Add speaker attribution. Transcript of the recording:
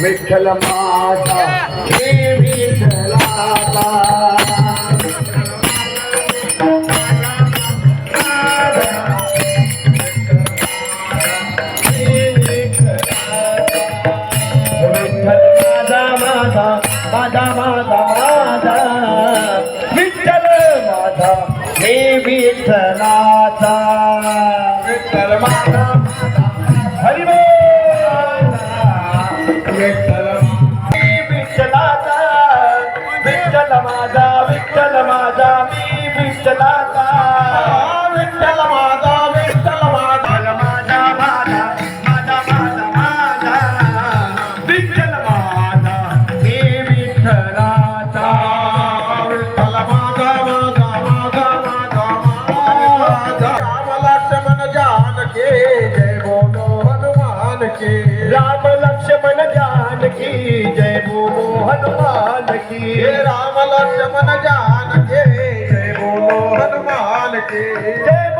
Speaker 1: विठ्ठल माझा हे विठ्ठलाचा विठ्ठल माझा माझा माझा माझा विठ्ठल माझा हे विठ्ठलाचा विठ्ठल माझा विठ्ठल माता विठ्ठल माता मी विठ्ठलाता। विठ्ठल माता विठ्ठल माता माझा माता माझा माता माझा विठ्ठल माता माता माता माता। राम लक्ष्मण जान के जय बोलो हनुमान के। राम लक्ष्मण जान की जय बोलो हनुमान की हे राम लक्ष्मण जानकी। जय बोलो हनुमान के जय